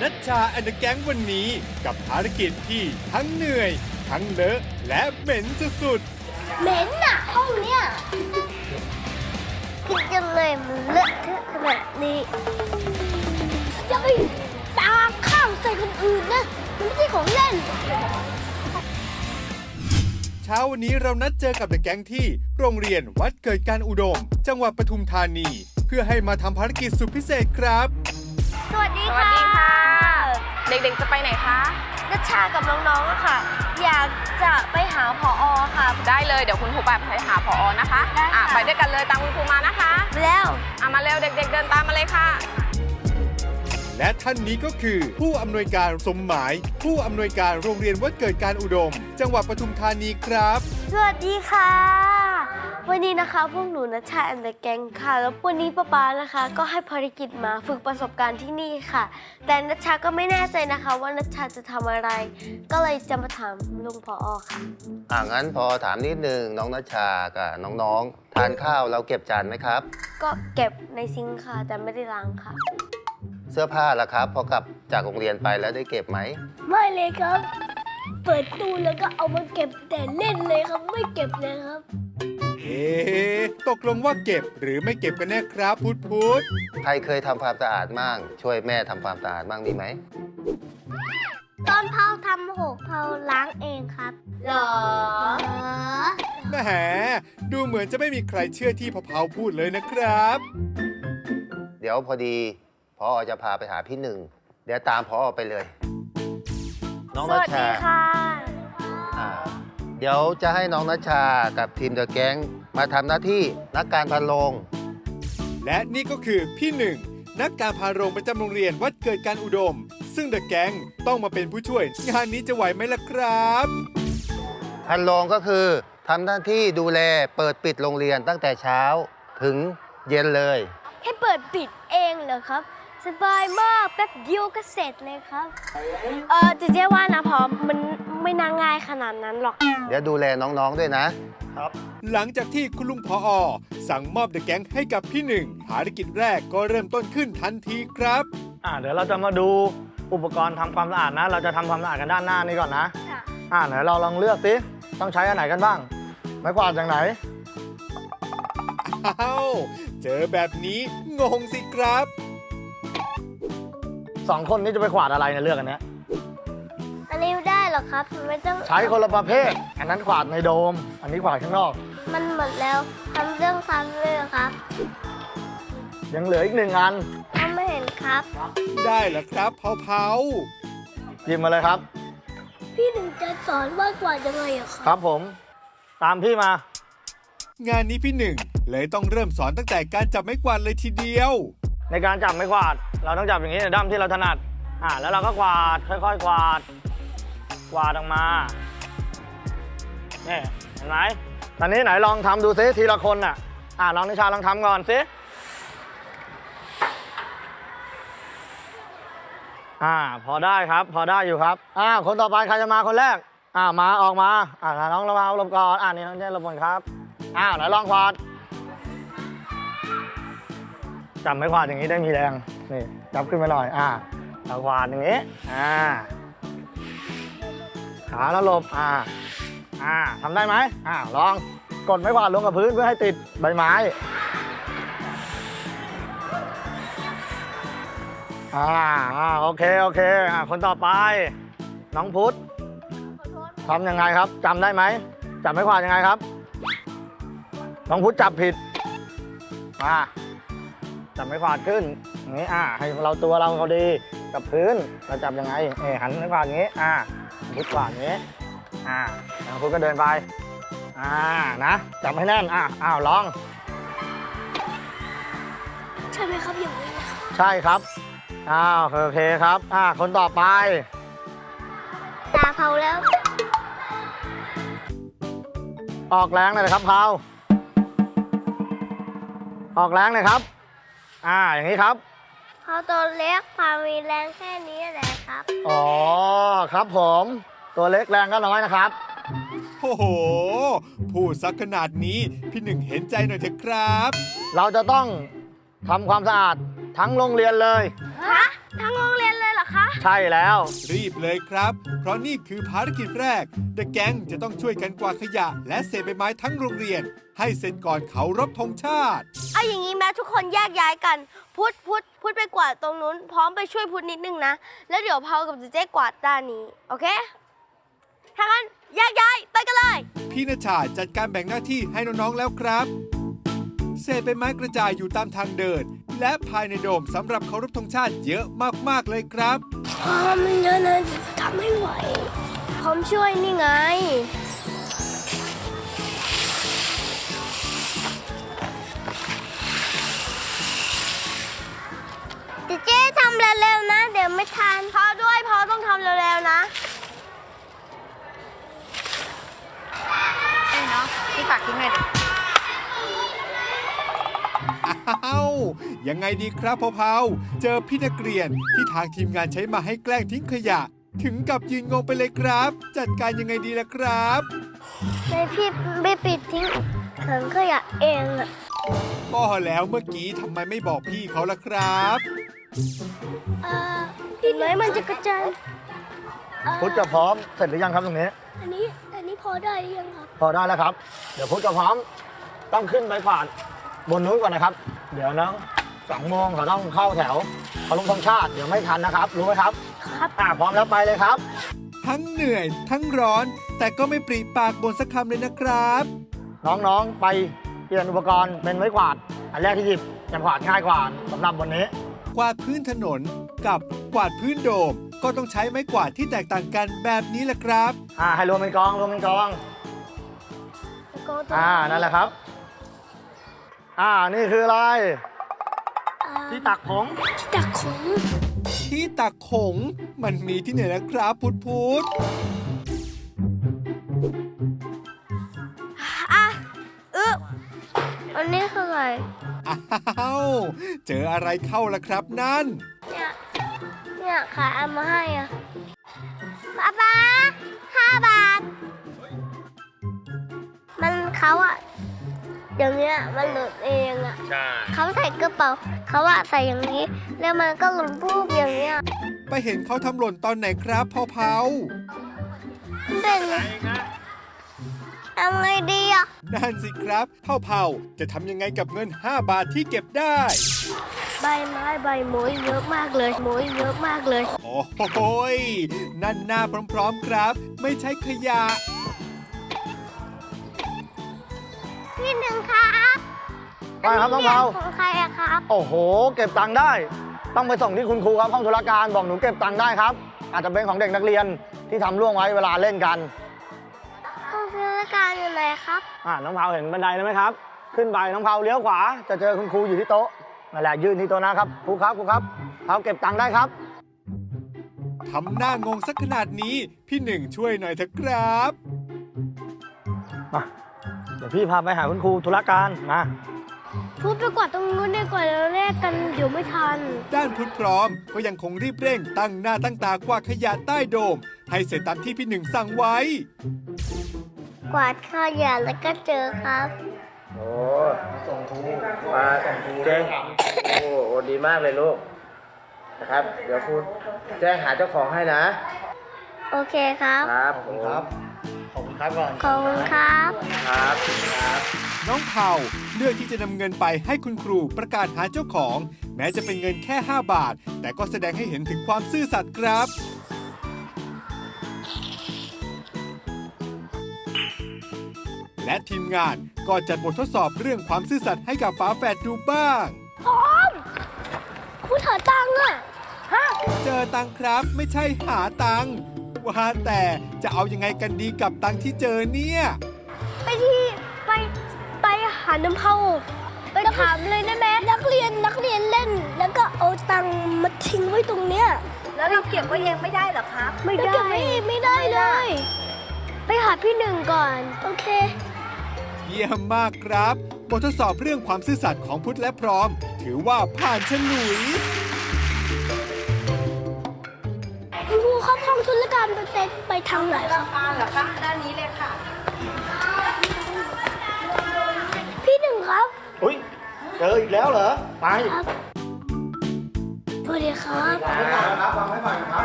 นัชชาแอนด์แก๊งวันนี้กับภารกิจที่ทั้งเหนื่อย ทั้งเลอะและเหม็นสุดเหม็นอะห้องเนี้ยคิดจังเลยมันเลอะเทอะขนาดนี้อย่าไปตาข้าวใส่คนอื่นนะมันไม่ใช่ของเล่น ๆ เช้าวันนี้เรานัดเจอกับเดอะแก๊งที่โรงเรียนวัดเกิดการอุดม จังหวัดปทุมธานี เพื่อให้มาทำภารกิจสุดพิเศษครับ สวัสดีสวัสค่ะดีค่ะ เด็กๆจะไปไหนคะ นัชชากับน้องๆอะค่ะ อยากจะไปหาผออค่ะ ได้เลยเดี๋ยวคุณครูไปไปหาผอนะคะได้ค่ะ อะไปด้วยกันเลยตามคุณครูมานะคะแล้ว อะมาเร็วเด็ก ๆ เดินตามมาเลยค่ะ และท่านนี้ก็คือผู้อำนวยการสมหมาย ผู้อำนวยการโรงเรียนวัดเกิดการอุดม จังหวัดปทุมธานีครับ สวัสดีค่ะ วันนี้นะคะพวกหนูนัชชาแอนเดอะแกงค่ะ แล้ววันนี้ป้าป๊านะคะ ก็ให้ภารกิจมาฝึกประสบการณ์ที่นี่ค่ะ แต่นัชชาก็ไม่แน่ใจนะคะ ว่านัชชาจะทำอะไร ก็เลยจะมาถามลุงพออค่ะ อ่างั้นพอถามนิดนึงน้องนัชชากับน้องๆ ทานข้าวเราเก็บจานไหมครับ ก็เก็บในซิงค์ค่ะ แต่ไม่ได้ล้างค่ะ เสื้อผ้าล่ะครับพอกลับจากโรงเรียนไปแล้วได้เก็บไหมไม่เลยครับ เปิดตู้แล้วก็เอามาเก็บแต่เล่นเลยครับ ไม่เก็บเลยครับ เอ๊ะตกลงว่าเก็บหรือไม่เก็บกันแน่ครับพุทธพุทธใครเคยทำความสะอาดมั่งช่วยแม่ทำความสะอาดมั่งมีไหมตอนเผาทำหกเผาล้างเองครับหรอแหมดูเหมือนจะไม่มีใครเชื่อที่พะเพาพูดเลยนะครับ เดี๋ยวพอดีพอจะพาไปหาพี่หนึ่ง เดี๋ยวตามพอไปเลย น้องสนัชวัสชาดีค่ะ อ่าเดี๋ยวจะให้น้องนัชชากับทีมเดอะแก๊งมาทำหน้าที่นักการพันโรงและนี่ก็คือพี่หนึ่ง นักการพาโรงประจำโรงเรียนวัดเกิดการอุดม ซึ่งเดอะแก๊งต้องมาเป็นผู้ช่วย งานนี้จะไหวไหมล่ะครับ พันโรงก็คือทำหน้าที่ดูแลเปิดปิดโรงเรียนตั้งแต่เช้าถึงเย็นเลยให้เปิดปิดเองเหรอครับ สบายมากแป๊บเดียวก็เสร็จเลยครับ เออเจเจว่านะพอมัน ไม่น่าง่ายขนาดนั้นหรอก เดี๋ยวดูแลน้องๆด้วยนะหลังจากที่คุณลุงพออสั่งมอบเดอะแก๊งให้กับพี่หนึ่งภารกิจแรกก็เริ่มต้นขึ้นทันทีครับ อ่าเดี๋ยวเราจะมาดูอุปกรณ์ทำความสะอาดนะ เราจะทำความสะอาดกันด้านหน้านี้ก่อนนะค่ะ อ่าไหนเราลองเลือกสิต้องใช้อันไหนกันบ้าง ไม้กวาดจากไหน อ้าว เจอแบบนี้งงสิครับ สองคนนี้จะไปกวาดอะไรเนี่ยเลือกอันเนี้ยอันนี้ได้เหรอครับมันไม่ต้องใช้คนละประเภท อันนั้นกวาดในโดม อันนี้กวาดข้างนอก มันหมดแล้วทำเรื่องซ้ำเลยครับยังเหลืออีกหนึ่งอันทำไม่เห็นครับ ได้แล้วครับเผาเผาหยิบมาเลยครับ พี่หนึ่งจะสอนว่ากว่ายังไงอะครับครับผม ตามพี่มางานนี้พี่หนึ่งเลยต้องเริ่มสอนตั้งแต่การจับไม้กวาดเลยทีเดียว ในการจับไม้กวาด เราต้องจับอย่างนี้ในด้ามที่เราถนัด อ่า แล้วเราก็กวาด ค่อยๆ กวาด กวาดออกมาเนี่ยเห็นไหมตอนนี้ไหนลองทำดูซิทีละคนน่ะ อ่าน้องนิชาลองทำก่อนซิอ่า พอได้ครับ พอได้อยู่ครับอ่าคนต่อไปใครจะมาคนแรกอ่ามาออกมาอ่าน้องเรามาลบก่อนอ่านี่น้องเจนลบก่อนครับอ้าวไหนลองกวาดจับไม้กวาดอย่างนี้ได้มีแรงนี่จับขึ้นมาหน่อยอ่าเอากวาดอย่างนี้อ่า ขาแล้วหลบอ่าอ่าทำได้ไหมอ่าลองกดไม้กวาดลงกับพื้นเพื่อให้ติดใบไม้อ่าอ่าโอเคโอเคอ่าคนต่อไป น้องพุทธทำยังไงครับจำได้ไหมจับไม้กวาดยังไงครับ น้องพุทธจับผิดมาจับไม้กวาดขึ้นอย่างนี้อ่าให้เราตัวเราเขาดีกับพื้นเราจับยังไงเออหันไม้กวาดอย่างนี้อ่า พุทธกวาดอย่างนี้อ่าน้องพุทธก็เดินไป อ่า นะจับให้แน่น อ่าอ้าวลอง ใช่ไหมครับอย่างนี้ใช่ครับ อ้าวโอเคครับ อ่า คนต่อไป ตาเผาแล้ว ออกแรงหน่อยนะครับเพาออกแรงหน่อยครับ อ่า อย่างนี้ครับ เขาตัวเล็กพามีแรงแค่นี้แหละครับ อ๋อครับผมตัวเล็กแรงก็น้อยนะครับ โอ้โห พูดสักขนาดนี้พี่หนึ่งเห็นใจหน่อยเถอะครับ เราจะต้องทำความสะอาดทั้งโรงเรียนเลย ใช่แล้ว รีบเลยครับ เพราะนี่คือภารกิจแรกเดอะแก๊งจะต้องช่วยกันกวาดขยะ และเศษใบไม้ทั้งโรงเรียน ให้เสร็จก่อนเขารบธงชาติ เอาอย่างนี้แม้ทุกคนแยกย้ายกัน พุทธพุทธพุทธไปกวาดตรงนู้น พร้อมไปช่วยพุทธนิดนึงนะ แล้วเดี๋ยวเพากับเจเจ๊กวาดด้านนี้ โอเคถ้างั้นแยกย้ายไปกันเลย พี่นชชาจัดการแบ่งหน้าที่ให้น้องๆแล้วครับ เศษใบไม้กระจายอยู่ตามทางเดิน และภายในโดมสำหรับเคารพธงชาติเยอะมากๆเลยครับพร้อมเยอะนะทำไม่ไหวพร้อมช่วยนี่ไง เจเจ๊ทำเร็วๆนะ เดี๋ยวไม่ทันพอด้วยพอต้องทำเร็วๆนะเนาะพี่ฝากทิ้งหน่อยดิ อ้าว ยังไงดีครับพอเผาเจอพี่นักเรียนที่ทางทีมงานใช้มาให้แกล้งทิ้งขยะ ถึงกับยืนงงไปเลยครับ จัดการยังไงดีล่ะครับในพี่ไม่ปิดทิ้งถังขยะเองอะก็แล้วเมื่อกี้ทำไมไม่บอกพี่เขาล่ะครับพี่ไหนมันจะกระจายพุทธจะพร้อมเสร็จหรือยังครับตรงนี้ อันนี้อันนี้พอได้หรือยังครับพอได้แล้วครับ เดี๋ยวพุทธจะพร้อมต้องขึ้นไปผ่านบนนู้นก่อนนะครับ เดี๋ยวนะ สองโมงเขาต้องเข้าแถวเขาลงธงชาติเดี๋ยวไม่ทันนะครับ รู้ไหมครับครับอ่าพร้อมแล้วไปเลยครับ ทั้งเหนื่อยทั้งร้อน แต่ก็ไม่ปรีปากบนสักคำเลยนะครับ น้องๆไปเปลี่ยนอุปกรณ์เป็นไม้กวาด อันแรกที่หยิบจะกวาดง่ายกว่าสำหรับวันนี้ กวาดพื้นถนนกับกวาดพื้นโดม ก็ต้องใช้ไม้กวาดที่แตกต่างกันแบบนี้แหละครับ อ่าให้รวมเป็นกองรวมเป็นกอง แล้วก็ต้องอ่านั่นแหละครับ อ่านี่คืออะไร ที่ตักผง ที่ตักของที่ตักขง มันมีที่ไหนนะครับพุทธพุทธอะเอออันนี้คืออะไร อ้าว เจออะไรเข้าล่ะครับนั่น เนี่ย เนี่ยขายเอามาให้อะป๊าป๊าห้าบาท มันเขาอะ อย่างเงี้ยมันหลุดเองอะใช่ เขาใส่กระเป๋าเขาอะใส่อย่างนี้ แล้วมันก็หลุดปุ๊บอย่างเงี้ยไปเห็นเขาทำหล่นตอนไหนครับพ่อเผามันเป็นเอาไงดีอะนั่นสิครับพ่อเผาจะทำยังไงกับเงิน 5 บาทที่เก็บได้ ใบไม้ใบหมยเยอะมากเลยหมยเยอะมากเลย โอ้โหยนั่นหน้าพร้อมๆครับ ไม่ใช่ขยะ หนึ่งครับไปครับน้องเผา ของใครอะครับ โอ้โห เก็บตังค์ได้ ต้องไปส่งที่คุณครูครับห้องธุรการบอกหนูเก็บตังค์ได้ครับ อาจจะเป็นของเด็กนักเรียนที่ทำล่วงไว้เวลาเล่นกัน ห้องธุรการอยู่ไหนครับ อ่าน้องเผาเห็นบันไดแล้วไหมครับ ขึ้นไปน้องเผาเลี้ยวขวา จะเจอคุณครูอยู่ที่โต๊ะนั่นแหละยืนที่โต๊ะนะครับครูครับครูครับเผาเก็บตังค์ได้ครับ ทำหน้างงสักขนาดนี้ พี่หนึ่งช่วยหน่อยเถอะครับ มาเดี๋ยวพี่พาไปหาคุณครูธุรการมาพูดไปกว่าตรงนู้นดีกว่าเราแลกกันเดี๋ยวไม่ทัน ด้านพุทธพร้อมก็ยังคงรีบเร่งตั้งหน้าตั้งตากวาดขยะใต้โดม ให้เสร็จตามที่พี่หนึ่งสั่งไว้ กวาดขยะแล้วก็เจอครับ โอ้ส่งครูมาแจ้งโอ้โหดีมากเลยลูกนะครับ เดี๋ยวครูแจ้งหาเจ้าของให้นะ โอเคครับ ครับขอบคุณครับขอบ คุณครับก่อนขอบคุณครับ ครับครับ น้องเผาเลือกที่จะนำเงินไปให้คุณครูประกาศหาเจ้าของ แม้จะเป็นเงินแค่ 5 บาท แต่ก็แสดงให้เห็นถึงความซื่อสัตย์ครับ และทีมงานก็จัดบททดสอบเรื่องความซื่อสัตย์ให้กับฝาแฝดดูบ้างพูดหาตังค์อะฮะ เจอตังค์ครับไม่ใช่หาตังค์ ว่าแต่จะเอายังไงกันดีกับตังค์ที่เจอเนี่ย ไปที่ไปไปหาน้ำเข้าไปถามเลยได้ไหมนักเรียนนักเรียนเล่น แล้วก็เอาตังค์มาทิ้งไว้ตรงเนี้ยแล้วเราเก็บไว้เองไม่ได้เหรอครับ ไม่ได้ไม่ไม่ได้เลย ไปหาพี่หนึ่งก่อน โอเค เยี่ยมมากครับ บททดสอบเรื่องความซื่อสัตย์ของพุทธและพร้อม ถือว่าผ่านฉลุย คุณครูครับห้องธุรการไปไปไปทางไหนครับอ่าเหรอคะด้านนี้เลยค่ะ พี่หนึ่งครับอุ้ยเจออีกแล้วเหรอไปครับสวัสดีครับไม่ผ่านนะครับวางไม่ผ่านครับ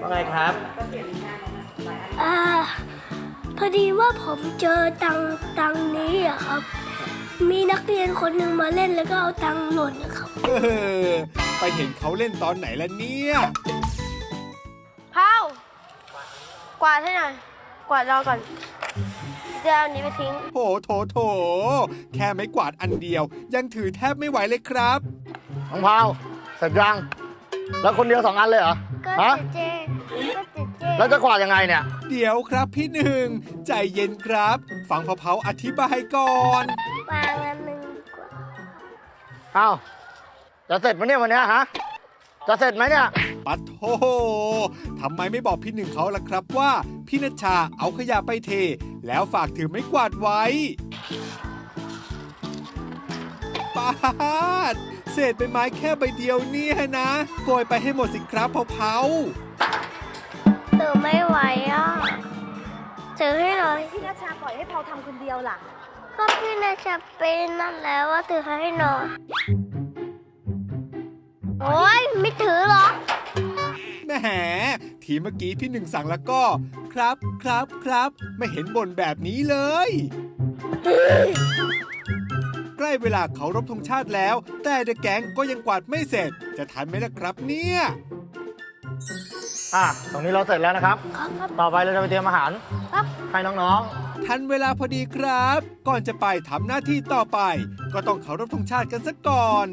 ว่าไงครับอ่าพอดีว่าผมเจอตังตังนี้อะครับ มีนักเรียนคนหนึ่งมาเล่นแล้วก็เอาตังหล่นนะครับ เออไปเห็นเขาเล่นตอนไหนล่ะเนี่ย กวาดให้หน่อย กวาดรอก่อนจะเอาอันนี้ไปทิ้ง โถโถโถ แค่ไม้กวาดอันเดียว ยังถือแทบไม่ไหวเลยครับ น้องพาวเสร็จยัง แล้วคนเดียวสองอันเลยเหรอ ก็ฮะ เจเจก็เจเจแล้วจะกวาดยังไงเนี่ย เดี๋ยวครับพี่หนึ่ง ใจเย็นครับ ฟังเผาๆอธิบายก่อน วางอันหนึ่งดีกว่าอ้าวจะเสร็จไหมเนี่ยวันเนี้ยฮะ จะเสร็จไหมเนี่ย ปัดโททำไมไม่บอกพี่หนึ่งเขาล่ะครับว่าพี่นัชชาเอาขยะไปเท แล้วฝากถือไม้กวาดไว้ปาดเศษใบไม้แค่ใบเดียวเนี่ยนะโกยไปให้หมดสิครับเผาถือไม่ไหวอะถือให้หน่อยพี่นัชชาปล่อยให้เราทำคนเดียวล่ะ ก็พี่นาชาเป็นนั่นแล้วว่าถือให้หน่อยโอ๊ยไม่ถือหรอกๆ แหมทีเมื่อกี้พี่หนึ่งสั่งแล้วก็ ครับครับครับ ไม่เห็นบ่นแบบนี้เลย ใกล้เวลาเขารบธงชาติแล้ว แต่เดอะแก๊งก็ยังกวาดไม่เสร็จ จะทันไหมล่ะครับเนี่ยอะ ตรงนี้เราเสร็จแล้วนะครับต่อไปเราจะไปเตรียมอาหารครับ ให้น้องทันเวลาพอดีครับ ก่อนจะไปทำหน้าที่ต่อไป ก็ต้องเคารพธงชาติกันซะก่อน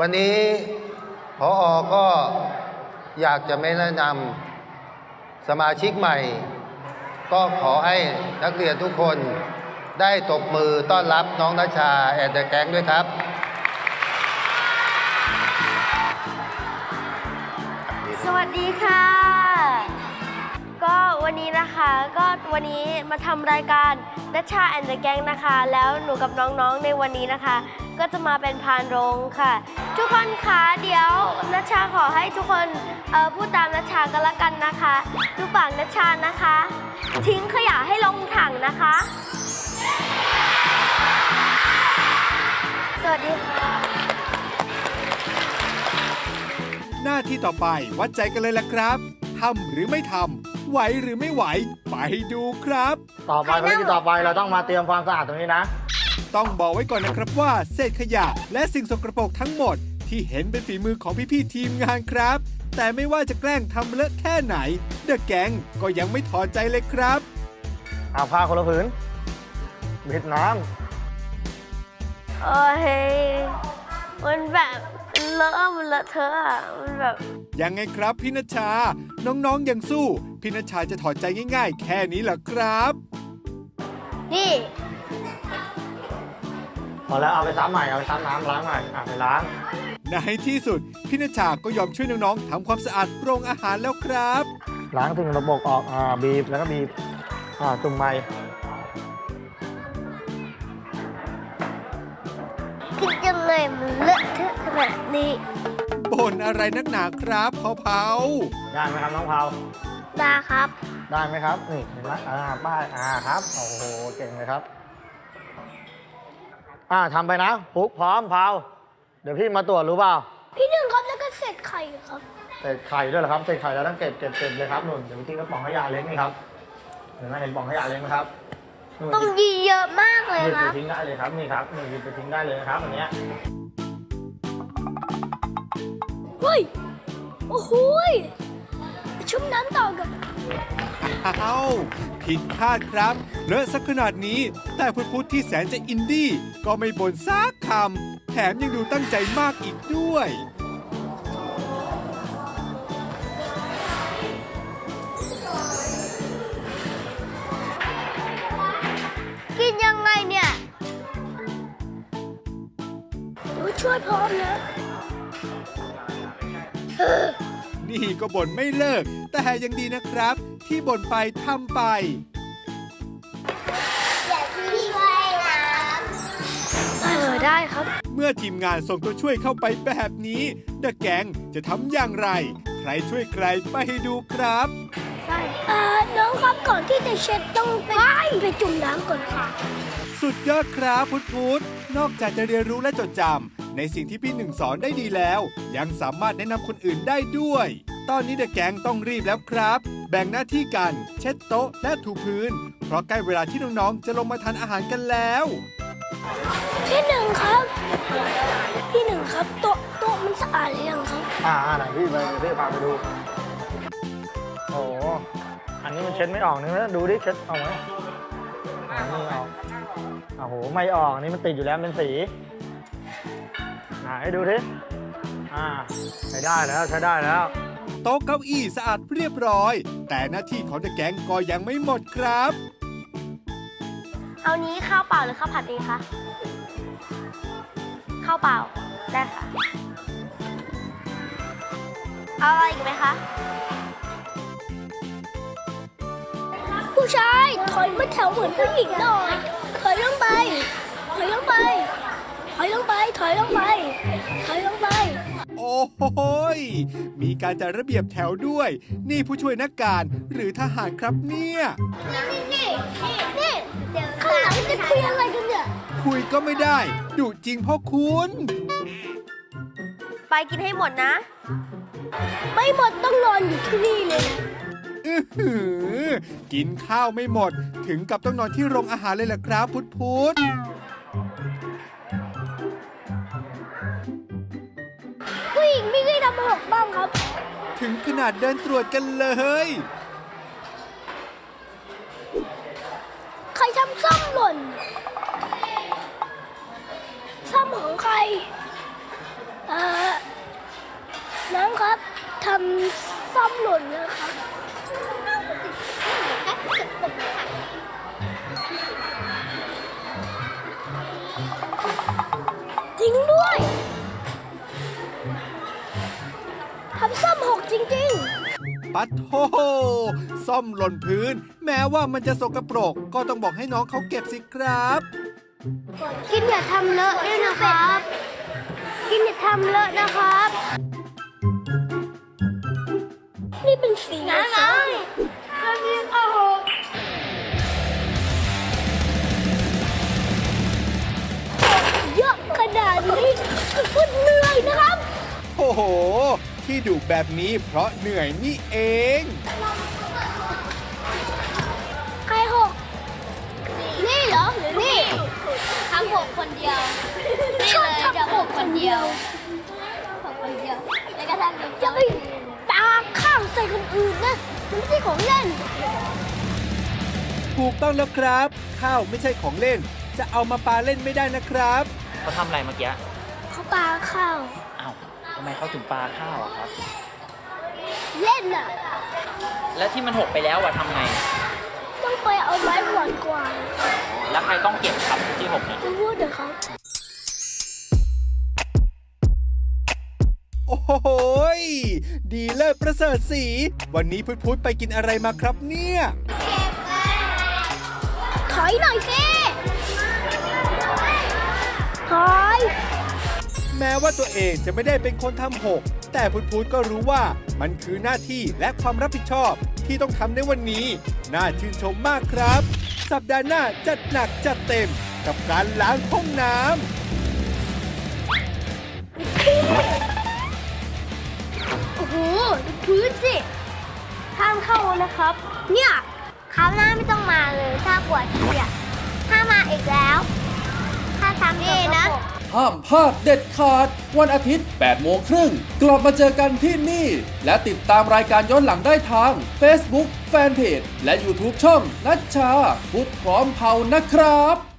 วันนี้พออก็อยากจะไม่แนะนำสมาชิกใหม่ ก็ขอให้นักเรียนทุกคนได้ตบมือต้อนรับน้องนัชชาแอนเดอร์แก๊งด้วยครับสวัสดีค่ะ นี้นะคะ ก็วันนี้มาทำรายการนัชชาแอนด์แกงนะคะ แล้วหนูกับน้องๆในวันนี้นะคะ ก็จะมาเป็นพานโรงค่ะ ทุกคนคะเดี๋ยวนัชชาขอให้ทุกคนเออพูดตามนัชชากันละกันนะคะดูปากนัชชานะคะ ทิ้งขยะให้ลงถังนะคะ สวัสดีค่ะหน้าที่ต่อไปวัดใจกันเลยละครับทำหรือไม่ทำ ไหวหรือไม่ไหว ไปดูครับๆต่อไปภารกิจต่อไปเราต้องมาเตรียมความสะอาดตรงนี้นะ ต้องบอกไว้ก่อนนะครับว่าเศษขยะและสิ่งสกรปรกทั้งหมด ที่เห็นเป็นฝีมือของพี่ๆทีมงานครับ แต่ไม่ว่าจะแกล้งทำเลอะแค่ไหน เดอะแก๊งก็ยังไม่ถอดใจเลยครับ เอาผ้าคนละผืนบิดน้โอ้ยมันแบบเลอะมันเลอะเทอะอะมันแบบ ยังไงครับพี่นชชา น้องๆยังสู้ พี่นชชาจะถอดใจง่าย ๆ แค่นี้เหรอครับ นี่ำพอแล้วเอาไปซ้ำใหม่เอาไปซ้ำน้ำล้างใหม่อะไปล้างในที่สุดพี่นชชาก็ยอมช่วยน้องๆทำความสะอาดโรงอาหารแล้วครับ ล้างสิ่งระบบออกอ่าบีบแล้วก็บีบอ่าจุ่มไม้คิดยังไงมันเลอะเทอะขนาดนี้บ่นอะไรนักหนาครับเผาได้ไหมครับน้องเผาดาครับ ได้ไหมครับ นี่เห็นไหมอ่าป้ายอ่าครับ โอ้โห เก่งเลยครับ อ่าทำไปนะปุ๊กพร้อมเผาเดี๋ยวพี่มาตรวจรู้เปล่า พี่หนึ่งครับแล้วก็เศษไข่ครับเศษไข่ด้วยเหรอครับเศษไข่เราต้องเก็บเก็บเก็บเลยครับนุ่นเดี๋ยวทิ้งกระป๋องขยะเล็กนี่ครับ เห็นไหมเห็นกระป๋องขยะเล็กไหมครับนู่นต้องยีเยอะมากเลยหยิบคไปรับ ทิ้งได้เลยครับนี่ครับนี่หยิบไปทิ้งได้เลยนะครับอันเนี้ย เฮ้ย โอ้โหย ชุ่มน้ำต่อกับๆอ้าวผิดคาดครับเลอะสักขนาดนี้ แต่พุทธพุทธที่แสนจะอินดี้ก็ไม่บ่นซักคำ แถมยังดูตั้งใจมากอีกด้วย กินยังไงเนี่ยหนูช่วยพร้อมนะ นี่ก็บ่นไม่เลิก แต่ยังดีนะครับ ที่บ่นไปทำไป เออได้ครับ เมื่อทีมงานส่งตัวช่วยเข้าไปแบบนี้เดอะแกงจะทำอย่างไร ใครช่วยใครไปดูครับเอ่อน้องครับก่อนที่จะเช็ดต้องไปไปจุ่มน้ำก่อนค่ะ สุดยอดครับพุทธพุทธ นอกจากจะเรียนรู้และจดจำในสิ่งที่พี่หนึ่งสอนได้ดีแล้ว ยังสามารถแนะนำคนอื่นได้ด้วย ตอนนี้เดอะแกงต้องรีบแล้วครับ แบ่งหน้าที่กัน เช็ดโต๊ะและถูพื้น เพราะใกล้เวลาที่น้องๆจะลงมาทานอาหารกันแล้วพี่หนึ่งครับ พี่หนึ่งครับโต๊ะโต๊ะมันสะอาดหรือยังครับ อ่าอ่าไหนพี่ไปพี่พาไปดู โอ้โห อันนี้มันเช็ดไม่ออกนี่นะดูดิเช็ดออกไหมอ่านี่ออก โอ้โห ไม่ออกอันนี่มันติดอยู่แล้วเป็นสีไหนดูดิอ่าใช้ได้แล้วใช้ได้แล้ว โต๊ะเก้าอี้สะอาดเรียบร้อย แต่หน้าที่ของเดอะแกงก็ยังไม่หมดครับ เอานี้ข้าวเปล่าหรือข้าวผัดดีคะข้าวเปล่าได้ค่ะเอาอะไรอีกไหมคะ ผู้ชายถอยมาแถวเหมือนผู้หญิงหน่อย ถอยลงไป ถอยลงไป ถอยลงไป ถอยลงไป ถอยลงไป โอ้โหยมีการจัดระเบียบแถวด้วย นี่ผู้ช่วยนักการหรือทหารครับเนี่ย นี่นี่นี่ข้างหลังจะคุยอะไรกันเนี่ย คุยก็ไม่ได้ดุจริงพ่อคุณ ไปกินให้หมดนะ ไม่หมดต้องนอนอยู่ที่นี่เลยนะ อื้อหือกินข้าวไม่หมด ถึงกับต้องนอนที่โรงอาหารเลยล่ะครับ พุทธพุทธผู้หญิงไม่เคยทำหกบ้างครับ ถึงขนาดเดินตรวจกันเลย ใครทำซ่อมหล่นซ่อมของใครเอ่อน้องครับทำซ่อมหล่นนะครับ ปัดโทซ่อมหล่นพื้น แม้ว่ามันจะสกปรก ก็ต้องบอกให้น้องเขาเก็บสิครับกินอย่าทำเลอะด้วยนะครับ กินอย่าทำเลอะนะครับ นี่เป็นสีน้าฟ้าน้องก็รีบเอาหกเยอะขนาดนี้ก็เหนื่อยนะครับ โอ้โห ที่ดุแบบนี้เพราะเหนื่อยนี่เอง ใครหก นี่เหรอหรือนี่ทำหกคนเดียวนี่เลยจะหกคนเดียวหกคนเดียวแล้วก็ทำอีกจะไปตาข้างใส่คนอื่นนะมันไม่ใช่ของเล่น ถูกต้องแล้วครับ ข้าวไม่ใช่ของเล่น จะเอามาปาเล่นไม่ได้นะครับ เขาทำอะไรเมื่อกี้ เขาปาข้าวอ้าว ทำไมเขาถึงปลาข้าวอะครับ เล่นอะ แล้วที่มันหกไปแล้วอะทำไง ต้องไปเอาไม้หวานกว่าแล้วใครต้องเก็บครับที่หกเนี่ย จะพูดเดี๋ยวเขาโอ้โหยดีเลิศประเสริฐสี วันนี้พุทธพุทธไปกินอะไรมาครับเนี่ย ถอยหน่อยสิถอย แม้ว่าตัวเองจะไม่ได้เป็นคนทำหก แต่พุทธพุทธก็รู้ว่ามันคือหน้าที่และความรับผิดชอบที่ต้องทำในวันนี้ น่าชื่นชมมากครับ สัปดาห์หน้าจัดหนักจัดเต็มกับการล้างห้องน้ำโอ้โหดูพื้นสิห้ามเข้านะครับ เนี่ยคราวหน้าไม่ต้องมาเลย ถ้าปวดฉี่อะถ้ามาอีกแล้ว ถ้าทำนี่นะ ห้ามพลาดเด็ดขาด วันอาทิตย์ 8 โมงครึ่ง กลับมาเจอกันที่นี่ และติดตามรายการย้อนหลังได้ทาง Facebook Fanpage และ YouTube ช่องนัชชาพุทธพร้อมเผานะครับ